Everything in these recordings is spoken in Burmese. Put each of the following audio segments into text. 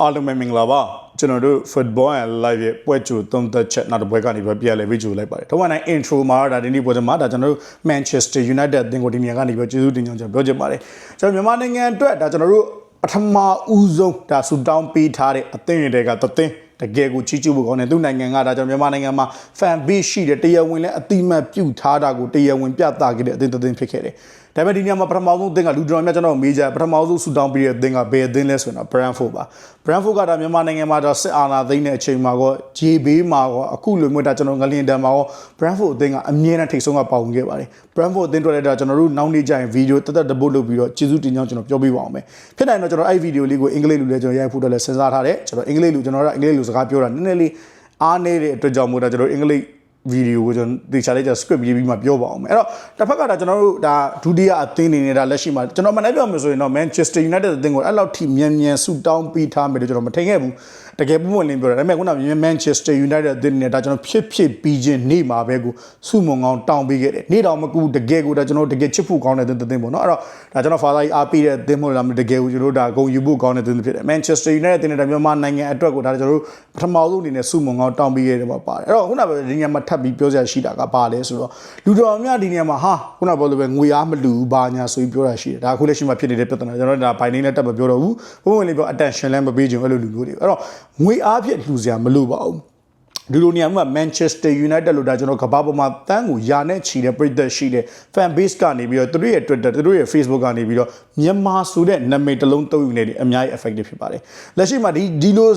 အားလုံးပဲမင်္ဂလာပါကျွန်တော်တို့ football and live ရဲ့ပွဲကြိုသုံးသက်ချက်နောက်တစ်ပွဲကနေပဲပြန်လဲပြီးကြိုလိုက်ပါတယ်ထုံးဝနိုင် intro မှာဒါဒီနေ့ပွဲမှာဒါကျွန်တော်တို့ Manchester United အသင်းကိုဒီနေရာကနေပဲကျေးဇူးတင်ကြောင်းကျွန်တော်ပြောချင်ပါတယ်ကျွန်တော်မြန်မာနိုင်ငံအတွက်ဒါကျွန်တော်တို့ပထမဦးဆုံးဒါဆူတောင်းပေးထားတဲ့အသင်းတွေကသသင်းတကယ်ကိုချီးကျူးဖို့ကောင်းတယ်သူနိုင်ငံကဒါကျွန်တော်မြန်မာနိုင်ငံမှာ fan base ရှိတယ်တရားဝင်လည်းအတိမတ်ပြုထားတာကိုတရားဝင်ပြသခဲ့တဲ့အသင်းတစ်သင်းဖြစ်ခဲ့တယ် ဒါပေမဲ့ဒီနေရာမှာပထမဆုံးအသင်းကလူတော်များကျွန်တော်မေးကြပထမဆုံးဆူတောင်းပေးတဲ့အသင်းကဘယ်အသင်းလဲဆိုတော့ Brentford ပါ Brentford ကဒါမြန်မာနိုင်ငံမှာတော့စစ်အာဏာသိမ်းတဲ့အချိန်မှာကောဂျေဘေးမှာကောအခုလိုမျိုးဒါကျွန်တော်ငလင်တန်မှာကော Brentford အသင်းကအမြဲတမ်းထိတ်ဆုံးကပါဝင်ခဲ့ပါတယ် Brentford အသင်းတွေ့လိုက်တာကျွန်တော်တို့နောက်နေ့ကျရင်ဗီဒီယိုတက်တက်တပုတ်လုပ်ပြီးတော့ကျေးဇူးတင်ကြောင်းကျွန်တော်ပြောပြပါအောင်မယ်ဖြစ်နိုင်တော့ကျွန်တော်အဲ့ဗီဒီယိုလေးကိုအင်္ဂလိပ်လိုလည်းကျွန်တော်ရိုက်ဖို့တော့လည်းစဉ်းစားထားတယ်ကျွန်တော်အင်္ဂလိပ်လိုကျွန်တော်ကအင်္ဂလိပ်လိုစကားပြောတာနည်းနည်းလေးအားနေတဲ့အတွက်ကြောင့်မို့ဒါကျွန်တော်အင်္ဂလိပ် ဗီဒီယိုကိုကျွန်တော်ဒီချာလေးကျ script ရေးပြီးမှပြောပါအောင်မယ်အဲ့တော့တစ်ဖက်ကဒါကျွန်တော်တို့ဒါဒုတိယအသင်းနေနေတာလက်ရှိမှာကျွန်တော်မနေ့ပြောမှဆိုရင်တော့ Manchester United အသင်းကိုအဲ့လောက်ထိမြန်မြန်ဆူတောင်းပေးထားမယ်လို့ကျွန်တော်မထင်ခဲ့ဘူးတကယ်ပုံမှန်လင်းပြောတာဒါပေမဲ့ခုနက Manchester United အသင်းနေတာကျွန်တော်ဖြစ်ဖြစ်ပြီးချင်းနေမှာပဲကိုစုမုံကောင်းတောင်းပေးခဲ့တယ်နေ့တောင်မကူတကယ်ကိုဒါကျွန်တော်တကယ်ချစ်ဖို့ကောင်းတဲ့သင်းပေါ့နော်အဲ့တော့ဒါကျွန်တော် father ကြီးအားပေးတဲ့သင်းမို့လားတကယ်ကိုကျွန်တော်ဒါဂုဏ်ယူဖို့ကောင်းတဲ့သင်းဖြစ်တယ် Manchester United အသင်းနေတာမြန်မာနိုင်ငံအတွက်ကိုဒါကျွန်တော်တို့ပထမဆုံးအနေနဲ့စုမုံကောင်းတောင်းပေးခဲ့တယ်ပေါ့ပါတယ်အဲ့တော့ခုနကဒီညမှာထပ်ပြီးပြောစရာရှိတာကပါလဲဆိုတော့လူတော်များဒီညမှာဟာခုနကပြောလို့ပဲငွေအားမလူဘူးဘာညာဆိုပြီးပြောတာရှိတယ်ဒါအခုလက်ရှိမှာဖြစ်နေတဲ့ပြဿနာကျွန်တော်ဒါဘိုင်နေနဲ့တက်မပြောတော့ဘူးဘုံဝင်လေးပြော attention လည်းမပေးချင်အဲ့လိုလူမျိုးတွေအဲ့တော့ငွေအားဖြင့်လူစရာမလိုပါဘူးဒီလိုနေရာမှာ Manchester United လို့ဒါကျွန်တော်ကမ္ဘာပေါ်မှာတန်းကိုယာနဲ့ချီတဲ့ပြည်သက်ရှိတဲ့ fan base ကနေပြီးတော့သူတို့ရဲ့ Twitter သူတို့ရဲ့ Facebook ကနေပြီးတော့မြန်မာဆိုတဲ့နာမည်တစ်လုံးသုံးယူနေတယ်အများကြီး effective ဖြစ်ပါတယ်လက်ရှိမှာဒီဒီလို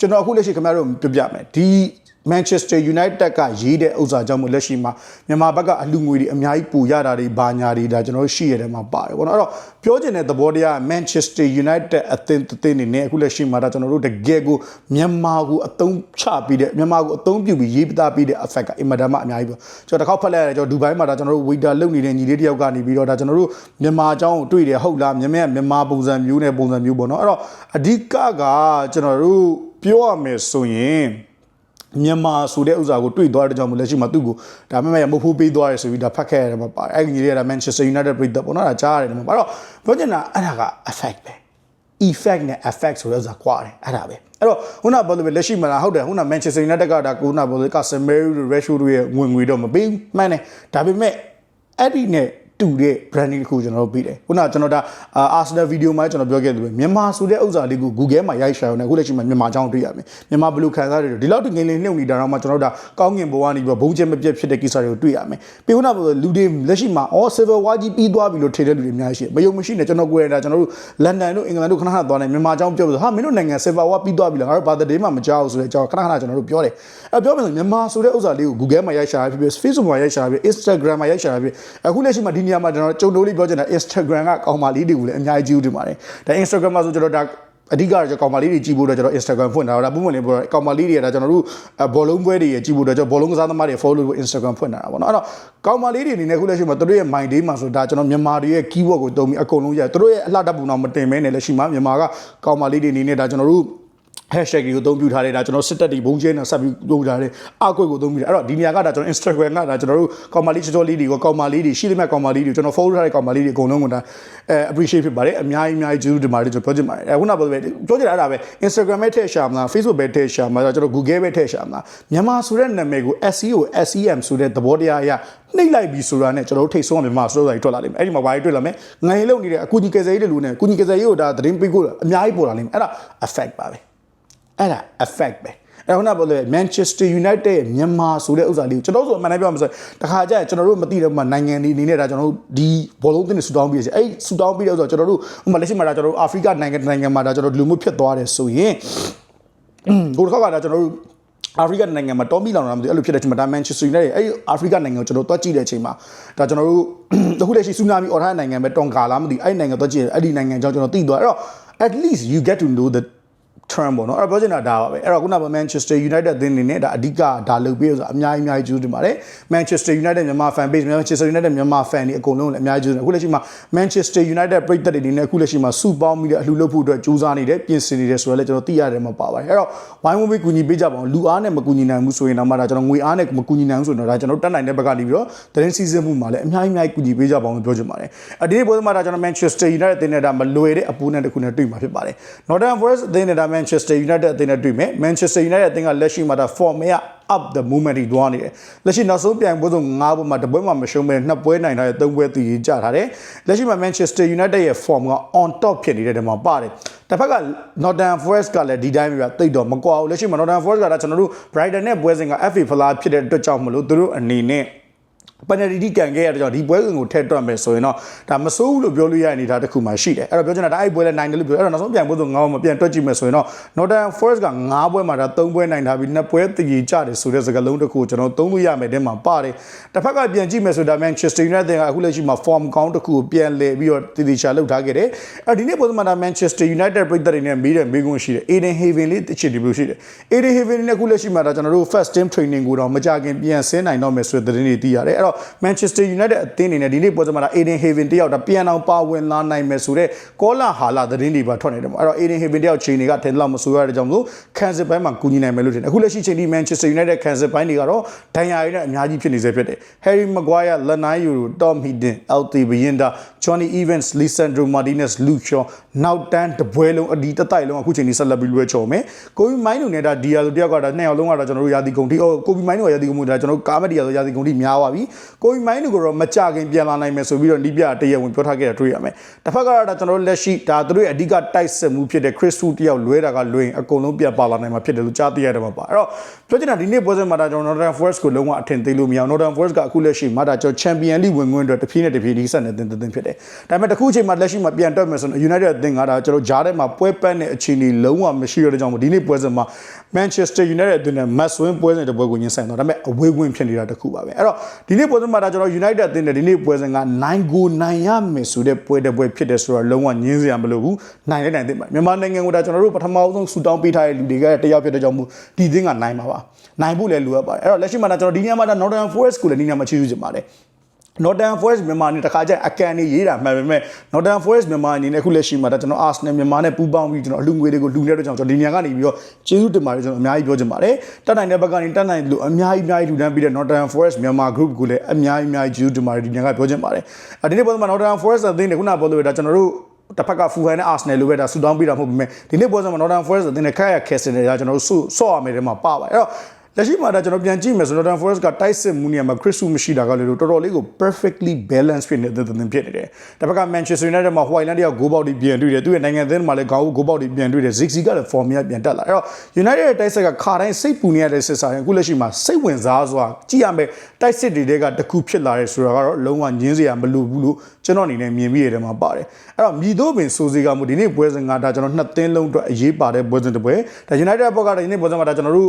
ကျွန်တော်အခုလက်ရှိခင်ဗျားတို့ပြပြမယ်ဒီ Manchester United ကရေးတဲ့ဥစ္စာကြောင့်မို့လက်ရှိမှာမြန်မာဘက်ကအလူငွေတွေအများကြီးပူရတာတွေဘာညာတွေဒါကျွန်တော်တို့ရှိရတဲ့မှာပါတယ်ပေါ့နော်အဲ့တော့ပြောချင်တဲ့သဘောတရား Manchester United အသင်းအသင်းနေနဲ့အခုလက်ရှိမှာဒါကျွန်တော်တို့တကယ်ကိုမြန်မာကိုအသုံးချပြီးတဲ့မြန်မာကိုအသုံးပြုပြီးရေးပသားပြီးတဲ့ effect ကအင်မတန်မှအများကြီးပေါ့ကျွန်တော်တစ်ခေါက်ဖတ်လိုက်ရတယ်ကျွန်တော်ဒူဘိုင်းမှာဒါကျွန်တော်တို့ waiter လုပ်နေတဲ့ညီလေးတယောက်ကနေပြီးတော့ဒါကျွန်တော်တို့မြန်မာအကြောင်းကိုတွေ့တယ်ဟုတ်လားမြန်မာမြန်မာပုံစံမျိုးနဲ့ပုံစံမျိုးပေါ့နော်အဲ့တော့အဓိကကကျွန်တော်တို့ပြောရမယ်ဆိုရင် မြန်မာဆိုတဲ့ဥစ္စာကိုတွေ့သွားတဲ့ကြောင့်မို့လက်ရှိမှာသူ့ကိုဒါမှမဟုတ်မဟုတ်ပေးသွားရဆိုပြီးဒါဖတ်ခဲ့ရတယ်မှာပါတယ်အဲ့ဒီကြီးတွေက Manchester United ပြည်သက်ပေါ့နော်ဒါကြားရတယ်မှာပါတော့ပြောချင်တာအဲ့ဒါက effect ပဲ effect နဲ့ effect ဆိုတဲ့ဥစ္စာကွာတယ်အဲ့ဒါပဲအဲ့တော့ခုနကပြောလို့ပဲလက်ရှိမှာလားဟုတ်တယ်ခုန Manchester United ကဒါခုနပြောလို့ Casemiro တို့ Rashford တို့ရဲ့ဝင်ငွေတော့မပေးဘူးမှန်တယ်ဒါပေမဲ့အဲ့ဒီနဲ့ တူတဲ့ branding တစ်ခုကျွန်တော်တို့ပြီးတယ်ခုနကကျွန်တော်ဒါ Arsenal video မှာကျွန်တော်ပြောခဲ့တယ်ပဲမြန်မာဆိုတဲ့ဥစ္စာလေးကို Google မှာရိုက်ရှာအောင်ねအခုလက်ရှိမှာမြန်မာအကြောင်းတွေ့ရမယ်မြန်မာဘယ်လိုခံစားရလဲဒီလောက်တငယ်လေးနှုတ်နေတာတော့မှကျွန်တော်တို့ဒါကောင်းငင်ဘဝကနေပြီးဘုံကျဲမပြတ်ဖြစ်တဲ့ကိစ္စတွေကိုတွေ့ရမယ်ပြီးခုနကလူတွေလက်ရှိမှာ all silver ဝါကြီးပြီးသွားပြီလို့ထင်တဲ့လူတွေအများကြီးရှိတယ်မယုံမရှိနဲ့ကျွန်တော်ကိုယ်ရတာကျွန်တော်တို့လန်ဒန်တို့အင်္ဂလန်တို့ခဏခဏသွားနေမြန်မာအကြောင်းပြောလို့ဟာမင်းတို့နိုင်ငံ silver ဝါပြီးသွားပြီလားငါတို့ဘာတဲ့မှမကြောက်ဆိုတဲ့အကြောင်းခဏခဏကျွန်တော်တို့ပြောတယ်အဲပြောမယ်ဆိုမြန်မာဆိုတဲ့ဥစ္စာလေးကို Google မှာရိုက်ရှာဖြစ်ဖြစ် Facebook မှာရိုက်ရှာဖြစ် Instagram မှာရိုက်ရှာဖြစ်အခုလက်ရှိမှာဒီနေရာမှာကျွန်တော်ကြုံတိုးလေးပြောချင်တာ Instagram ကကောင်မလေးတွေကိုလည်းအများကြီးကြည့်ဦးတင်ပါတယ်ဒါ Instagram မှာဆိုကျွန်တော်ဒါအဓိကကတော့ကောင်မလေးတွေကြည့်ဖို့တော့ကျွန်တော် Instagram ဖွင့်ထားတာပုံမှန်လေးပေါ့ကောင်မလေးတွေကဒါကျွန်တော်တို့ဘောလုံးပွဲတွေကြည့်ဖို့တော့ကျွန်တော်ဘောလုံးကစားသမားတွေ follow လို့ Instagram ဖွင့်ထားတာပေါ့နော်အဲ့တော့ကောင်မလေးတွေအနေနဲ့ခုလက်ရှိမှာတို့ရဲ့ mind day မှာဆိုဒါကျွန်တော်မြန်မာတွေရဲ့ keyword ကိုတုံးပြီးအကုန်လုံးရတို့ရဲ့အလှတပ်ပုံတော့မတင်မဲနဲ့လက်ရှိမှာမြန်မာကကောင်မလေးတွေအနေနဲ့ဒါကျွန်တော်တို့ hashtag ကိုအသုံးပြုထားတယ်ဒါကျွန်တော်စစ်တက်တွေဘုံကျဲနဲ့ဆက်ပြီးလုပ်ထားတယ်အကွက်ကိုအသုံးပြုတယ်အဲ့တော့ဒီနေရာကဒါကျွန်တော် Instagram ကဒါကျွန်တော်တို့ကောင်မလေးချောချောလေးတွေကိုကောင်မလေးတွေရှိသမျှကောင်မလေးတွေကျွန်တော် follow ထားတဲ့ကောင်မလေးတွေအကုန်လုံးကဒါအဲ appreciate ဖြစ်ပါတယ်အများကြီးအများကြီးကျေးဇူးတင်ပါတယ်ကျွန်တော်ပြောချင်ပါတယ်အခုနကပြောပဲပြောချင်တာအဲ့ဒါပဲ Instagram ပဲထည့်ရှာမလား Facebook ပဲထည့်ရှာမလားကျွန်တော် Google ပဲထည့်ရှာမလားမြန်မာဆိုတဲ့နာမည်ကို SEO SEM ဆိုတဲ့သဘောတရားအရနှိပ်လိုက်ပြီဆိုတာနဲ့ကျွန်တော်တို့ထိတ်ဆုံးမြန်မာဆိုတဲ့ထွက်လာလိမ့်မယ်အဲ့ဒီမှာဘာတွေတွေ့လာမလဲငွေလုံနေတဲ့အကူကြီးကယ်ဆယ်ရေးတွေလူနဲ့အကူကြီးကယ်ဆယ်ရေးကိုဒါသတင်းပေးဖို့အများကြီးပေါ်လာလိမ့်မယ်အဲ့ဒါ effect ပါပဲ အဲ့ဒါ effect ပဲအဲ့ခုနကပြောလို့ Manchester United ရဲ့မြန်မာဆိုတဲ့ဥစ္စာလေးကိုကျွန်တော်ဆိုအမှန်တမ်းပြောမှာဆိုတခါကျရင်ကျွန်တော်တို့မသိတဲ့မှာနိုင်ငံတွေအနေနဲ့ဒါကျွန်တော်တို့ဒီဘောလုံးတင်းတွေဆူတောင်းပြီးရစီအဲ့ဆူတောင်းပြီးတဲ့ဥစ္စာကျွန်တော်တို့ဥပမာလက်ရှိမှာဒါကျွန်တော်တို့အာဖရိကနိုင်ငံနိုင်ငံမှာဒါကျွန်တော်လူမှုဖြစ်သွားတယ်ဆိုရင်ဟိုတစ်ခါကဒါကျွန်တော်တို့အာဖရိကနိုင်ငံမှာတော်မီလောင်တာမသိအဲ့လိုဖြစ်တဲ့အချိန်မှာဒါ Manchester United အဲ့အာဖရိကနိုင်ငံကိုကျွန်တော်တွားကြည့်တဲ့အချိန်မှာဒါကျွန်တော်တို့အခုလက်ရှိဆူနာမီအော်ထားတဲ့နိုင်ငံပဲတွန်ကာလားမသိအဲ့နိုင်ငံတွားကြည့်အဲ့ဒီနိုင်ငံကြောင့်ကျွန်တော်သိသွားအဲ့တော့ at least you get to know the term ပေါ့နော်အဲ့တော့ပြောချင်တာဒါပါပဲအဲ့တော့ခုနက Manchester United အသင်းအနေနဲ့ဒါအဓိကဒါလုပ်ပေးဆိုအများကြီးအများကြီးကျေးဇူးတင်ပါတယ် Manchester United မြန်မာ fan base Manchester United မြန်မာ fan တွေအကုန်လုံးလည်းအများကြီးကျေးဇူးတင်အခုလက်ရှိမှာ Manchester United ပြည်သက်တွေအနေနဲ့အခုလက်ရှိမှာစုပေါင်းပြီးတဲ့အလှူလုပ်ဖို့အတွက်ကြိုးစားနေတယ်ပြင်ဆင်နေတယ်ဆိုတော့လည်းကျွန်တော်သိရတယ်မှာပါပါတယ်အဲ့တော့ဝိုင်းဝန်းပြီးကူညီပေးကြပါအောင်လူအားနဲ့မကူညီနိုင်ဘူးဆိုရင်တော့မှဒါကျွန်တော်ငွေအားနဲ့မကူညီနိုင်ဘူးဆိုရင်တော့ဒါကျွန်တော်တက်နိုင်တဲ့ဘက်ကနေပြီးတော့သတင်းစီစဉ်မှုမှာလည်းအများကြီးအများကြီးကူညီပေးကြပါအောင်လို့ပြောချင်ပါတယ်အဒီနေ့ပွဲမှာဒါကျွန်တော် Manchester United အသင်းနဲ့ဒါမလွယ်တဲ့အပူနဲ့တစ်ခုနဲ့တွေ့မှာဖြစ်ပါတယ် Northern Forest အသင်းနဲ့ဒါ Manchester United အသင်းနဲ့တွေ့မယ် Manchester United အသင်းကလက်ရှိမှာဒါ form ရ up the movement တွေတွားနေတယ်လက်ရှိနောက်ဆုံးပြိုင်ပွဲဆုံး၅ပွဲမှာတစ်ပွဲမှာမရှုံးဘဲနှစ်ပွဲနိုင်ထားတဲ့၃ပွဲတည်ကြထားတယ်လက်ရှိမှာ Manchester United ရဲ့ form က on top ဖြစ်နေတဲ့နေရာမှာပါတယ်တစ်ဖက်က Nottingham Forest ကလည်းဒီတိုင်းပဲတိတ်တော့မကွာဘူးလက်ရှိမှာ Nottingham Forest ကဒါကျွန်တော်တို့ Brighton နဲ့ပွဲစဉ်က FA ဖလားဖြစ်တဲ့အတွက်ကြောင့်မလို့သူတို့အနေနဲ့ ပန်နတီတီကန်ခဲ့ရတဲ့ကြောင့်ဒီပွဲစဉ်ကိုထည့်တွက်မယ်ဆိုရင်တော့ဒါမစိုးဘူးလို့ပြောလို့ရတဲ့အနေအထားတစ်ခုမှရှိတယ်အဲ့တော့ပြောချင်တာဒါအဲ့ပွဲလဲနိုင်တယ်လို့ပြောအဲ့တော့နောက်ဆုံးပြန်ပွဲဆိုငါ့မပြန်တွက်ကြည့်မယ်ဆိုရင်တော့ Northern Forest က9ပွဲမှာဒါ3ပွဲနိုင်ထားပြီး2ပွဲတည်ကြတယ်ဆိုတဲ့စကားလုံးတစ်ခုကိုကျွန်တော်သုံးလို့ရမယ်တဲ့မှာပါတယ်တစ်ဖက်ကပြန်ကြည့်မယ်ဆိုတော့ Manchester United ကအခုလက်ရှိမှာ form ကောင်းတစ်ခုကိုပြန်လဲပြီးတော့တည်တည်ချာလုပ်ထားခဲ့တယ်အဲ့ဒီနေ့ပွဲမှာဒါ Manchester United ပြည်သက်တွေနဲ့မေးတယ်မေးခွန်းရှိတယ် Eden Haven လေးတစ်ချစ်ဒီလိုရှိတယ် Eden Haven နဲ့အခုလက်ရှိမှာဒါကျွန်တော်တို့ first team training ကိုတော့မကြခင်ပြန်ဆင်းနိုင်တော့မယ်ဆိုတဲ့သတင်းတွေသိရတယ်အဲ့တော့ Manchester United အသင်းအနေနဲ့ဒီနေ့ပွဲမှာဒါ Eden Haven တယောက်ဒါပြန်အောင်ပါဝင်လာနိုင်မယ်ဆိုတဲ့ကောလာဟာလာသတင်းတွေပါထွက်နေတယ်ပေါ့အဲ့တော့ Eden Haven တယောက်ချိန်တွေကထင်လောက်မဆိုရတဲ့ကြောင့်လို့ခံစစ်ပိုင်းမှာကူညီနိုင်မယ်လို့ထင်တယ်အခုလက်ရှိချိန်ဒီ Manchester United ခံစစ်ပိုင်းတွေကတော့ဒဏ်ရာရည်နဲ့အများကြီးဖြစ်နေစေဖြစ်တယ် Harry Maguire, Lanai Euro, Tom Heaton, LT Bienda, Johnny Evans, Lisandro Martinez, Luke Shaw နောက်တန်းတပွဲလုံးအဒီတတိုက်လုံးအခုချိန်ဒီဆက်လက်ပြီးလွှဲချော်မယ်ကိုဘီမိုင်းတို့နဲ့ဒါဒီယာလိုတယောက်ကဒါနှစ်ယောက်လုံးကတော့ကျွန်တော်တို့ရာသီကုန်ထိဟိုကိုဘီမိုင်းတို့ရာသီကုန်မှုဒါကျွန်တော်တို့ကာမဒီယာဆိုရာသီကုန်ထိများသွားပြီကိုဘီမိုင်းတို့ကတော့မကြခင်ပြန်လာနိုင်မယ်ဆိုပြီးတော့ဒီပြတရက်ဝင်ပြောထားခဲ့တာတွေ့ရမယ်တစ်ဖက်ကတော့ဒါကျွန်တော်တို့လက်ရှိဒါသူတို့ရဲ့အဓိကတိုက်စစ်မှုဖြစ်တဲ့ Chris Wood တယောက်လွဲတာကလွဲရင်အကုန်လုံးပြန်ပါလာနိုင်မှာဖြစ်တယ်လို့ကြားသိရတယ်မှာပါအဲ့တော့ပြောချင်တာဒီနေ့ပွဲစဉ်မှာဒါကျွန်တော် Northern Forest ကိုလုံးဝအထင်သေးလို့မရအောင် Northern Forest ကအခုလက်ရှိမှာဒါကျွန်တော် Champion League ဝင်ခွင့်အတွက်တဖြည်းနဲ့တဖြည်းဒီဆက်နေတင်တင်ဖြစ်တယ်ဒါပေမဲ့တခုချိန်မှာလက်ရှိမှာပြန်တက်မယ်ဆိုတော့ United အသင်းကဒါကျွန်တော်ဂျားထဲမှာပွဲပတ်တဲ့အခြေအနေလုံးဝမရှိရတဲ့ကြောင့်ဒီနေ့ပွဲစဉ်မှာ Manchester United အသင်းနဲ့ Match Win ပွဲစဉ်တစ်ပွဲကိုညှင်းဆိုင်တော့ဒါပေမဲ့အဝေးဝင်ဖြစ်နေတာတခုပါပဲအဲ့တော့ဒီနေ့ပွဲစဉ်မှာဒါကျွန်တော် United အသင်းနဲ့ဒီနေ့ပွဲစဉ်ကနိုင်ကိုနိုင်ရမယ်ဆိုတဲ့ပွဲတစ်ပွဲဖြစ်တယ်ဆိုတော့လုံးဝညှင်းစရာမလိုဘူးနိုင်လည်းနိုင်သင့်ပါမြန်မာနိုင်ငံကဒါကျွန်တော်တို့ပထမဆုံးဆူတောင်းပေးထားတဲ့လူတွေကတယောက်ဖြစ်တဲ့ကြောင့်မို့ဒီသင်းကနိုင်မှာပါနိုင်ဖို့လည်းလိုအပ်ပါတယ်အဲ့တော့လက်ရှိမှာဒါကျွန်တော်ဒီညမှာဒါ Northern Forest ကိုလည်းဒီညမှာချီးကျူးချင်ပါတယ် Northern Forest မြန်မာအနေနဲ့တခါကျရင်အကန်နေရေးတာမှန်ပေမဲ့ Northern Forest မြန်မာအနေနဲ့အခုလက်ရှိမှာဒါကျွန်တော် Arsenal မြန်မာနဲ့ပူးပေါင်းပြီးကျွန်တော်အလူငွေတွေကိုလူနေတဲ့အတွက်ကြောင့်ကျွန်တော်ဒီနေရာကနေပြီးတော့ကျေးဇူးတင်ပါတယ်ကျွန်တော်အများကြီးပြောချင်ပါတယ်တက်နိုင်တဲ့ဘက်ကနေတက်နိုင်လို့အများကြီးအများကြီးလူတန်းပြီးတဲ့ Northern Forest မြန်မာ group ကိုလည်းအများကြီးအများကြီးကျေးဇူးတင်ပါတယ်ဒီနေရာကပြောချင်ပါတယ်အဲဒီနေ့ပုံမှာ Northern Forest အသင်းတွေခုနကပြောလို့ဒါကျွန်တော်တို့တစ်ဖက်ကဖူဟန်နဲ့အာဆနယ်လိုပဲဒါဆူတောင်းပေးတာမဟုတ်ပေမဲ့ဒီနေ့ပွဲစဉ်မှာ Northern Forest အသင်းနဲ့ခက်ရခက်စင်တွေကကျွန်တော်တို့ဆုဆော့ရမယ်တဲ့မှာပါပါတယ်အဲ့တော့ လက်ရှိမှာဒါကျွန်တော်ပြန်ကြည့်မယ်ဆိုတော့ Northern Forest ကတိုက်စစ်မှုနေရာမှာ Chris Wu မရှိတာကလည်းတော်တော်လေးကို perfectly balanced ဖြစ်နေတဲ့သင်ဖြစ်နေတယ်။တစ်ဖက်က Manchester United မှာ Whiteland တယောက် goal ပေါက်တွေပြန်တွေ့တယ်။သူ့ရဲ့နိုင်ငံသင်းမှာလည်း goal goal ပေါက်တွေပြန်တွေ့တယ်။ Ziggy ကလည်း form ရပြန်တက်လာ။အဲ့တော့ United ရဲ့တိုက်စစ်ကခါတိုင်းစိတ်ပူနေရတဲ့စစ်စာရင်အခုလက်ရှိမှာစိတ်ဝင်စားစွာကြည့်ရမယ်တိုက်စစ်တွေကတခုဖြစ်လာတယ်ဆိုတာကတော့လုံးဝညင်းစရာမလိုဘူးလို့ကျွန်တော်အနေနဲ့မြင်မိရတယ်မှာပါတယ်။အဲ့တော့မြည်တို့ပင်စိုးစီကမှုဒီနေ့ပွဲစဉ်ကဒါကျွန်တော်နှစ်သင်းလုံးအတွက်အရေးပါတဲ့ပွဲစဉ်တစ်ပွဲ။ဒါ United ဘက်ကဒီနေ့ပွဲစဉ်မှာဒါကျွန်တော်တို့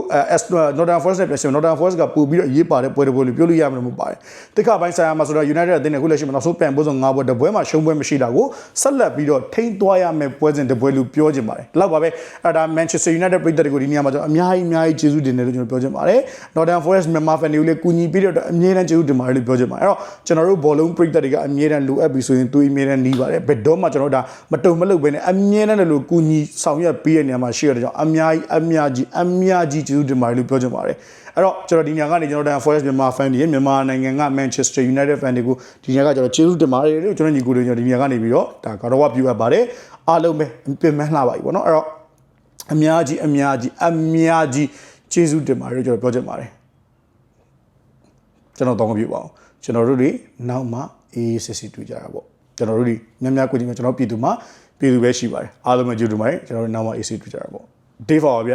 Northern Forest နဲ့ပြန်ရှင် Northern Forest ကပို့ပြီးတော့အရေးပါတဲ့ပွဲတစ်ပွဲလို့ပြောလို့ရမှာမဟုတ်ပါတယ်။တိခါပိုင်းဆိုင်ရာမှာဆိုတော့ United အသင်းနဲ့ခုလက်ရှိမှာနောက်ဆုံးပြန်ပွဲစဉ်၅ပွဲတစ်ပွဲမှာရှုံးပွဲမရှိတာကိုဆက်လက်ပြီးတော့ထိန်းသွားရမယ်ပွဲစဉ်တစ်ပွဲလို့ပြောချင်ပါတယ်။ဒီလောက်ပါပဲ။အဲ့ဒါ Manchester United ပြည်သက်တွေကိုဒီနေရာမှာကျွန်တော်အများကြီးအများကြီးကျေးဇူးတင်တယ်လို့ကျွန်တော်ပြောချင်ပါတယ်။ Northern Forest မြန်မာ fan တွေကိုလည်းကူညီပြီးတော့အမြဲတမ်းကျေးဇူးတင်ပါတယ်လို့ပြောချင်ပါတယ်။အဲ့တော့ကျွန်တော်တို့ဘောလုံးပြည်သက်တွေကအမြဲတမ်းလိုအပ်ပြီးဆိုရင်သူအမြဲတမ်းနှီးပါတယ်။ဘယ်တော့မှကျွန်တော်တို့ဒါမတုံမလုပ်ဘဲနဲ့အမြဲတမ်းလည်းလို့ကူညီဆောင်ရွက်ပေးတဲ့နေရာမှာရှိရတဲ့ကြောင့်အများကြီးအများကြီးအများကြီးကျေးဇူးတင်ပါတယ်လို့ပြောချင်ပါတယ်။အဲ့တော့ကျွန်တော်ဒီညကနေကျွန်တော် Dan Forest မြန်မာ fan တွေမြန်မာနိုင်ငံက Manchester United fan တွေကိုဒီညကကျွန်တော်ကျေးဇူးတင်ပါတယ်လို့ကျွန်တော်ညီကိုတွေကျွန်တော်ဒီညကနေပြီးတော့ဒါကတော့ပြုအပ်ပါတယ်အားလုံးပဲပြင်မလှပါပြီပေါ့နော်အဲ့တော့အများကြီးအများကြီးအများကြီးကျေးဇူးတင်ပါတယ်လို့ကျွန်တော်ပြောချင်ပါတယ်ကျွန်တော်တောင်းပြပါအောင်ကျွန်တော်တို့တွေနောက်မှအေးစစ်စစ်တွေ့ကြတာပေါ့ကျွန်တော်တို့တွေများများကိုကြည့်မယ်ကျွန်တော်ပြည်သူမှာပြည်သူပဲရှိပါတယ်အားလုံးပဲကျေးဇူးတင်ပါတယ်ကျွန်တော်တို့နောက်မှအေးစစ်တွေ့ကြတာပေါ့ day for ပါဗျ